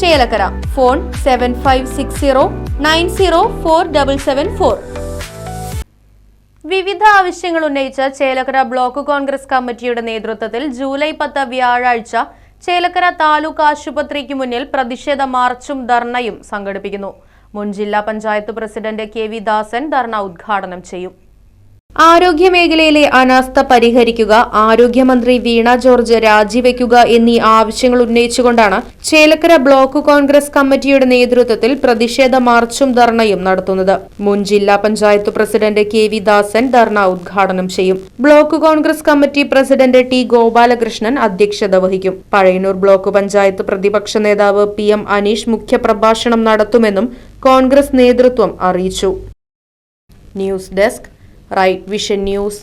Chelakkara. Phone seven five six zero nine zero four double seven four വിവിധ ആവശ്യങ്ങൾ ഉന്നയിച്ച Chelakkara block Congress കമ്മിറ്റിയുടെ നേതൃത്വത്തിൽ ജൂലൈ പത്ത് വ്യാഴാഴ്ച ചേലക്കര താലൂക്ക് ആശുപത്രിക്ക് മുന്നിൽ പ്രതിഷേധ മാർച്ചും ധർണയും സംഘടിപ്പിക്കുന്നു. മുൻ ജില്ലാ panchayat president K V Dasan ധർണ ഉദ്ഘാടനം ചെയ്യും. ആരോഗ്യമേഖലയിലെ അനാസ്ഥ പരിഹരിക്കുക ആരോഗ്യമന്ത്രി വീണ ജോർജ് രാജിവെക്കുക എന്നീ ആവശ്യങ്ങൾ ഉന്നയിച്ചുകൊണ്ടാണ് ചേലക്കര ബ്ലോക്ക് കോൺഗ്രസ് കമ്മിറ്റിയുടെ നേതൃത്വത്തിൽ പ്രതിഷേധ മാർച്ചും ധർണയും നടത്തുന്നത്. മുൻ ജില്ലാ panchayat president K V Dasan ധർണ ഉദ്ഘാടനം ചെയ്യും. Block Congress committee president T Gopalakrishnan അധ്യക്ഷത വഹിക്കും. പഴയന്നൂർ ബ്ലോക്ക് പഞ്ചായത്ത് പ്രതിപക്ഷ നേതാവ് പി എം അനീഷ് മുഖ്യപ്രഭാഷണം നടത്തുമെന്നും കോൺഗ്രസ് നേതൃത്വം അറിയിച്ചു. News desk right vision news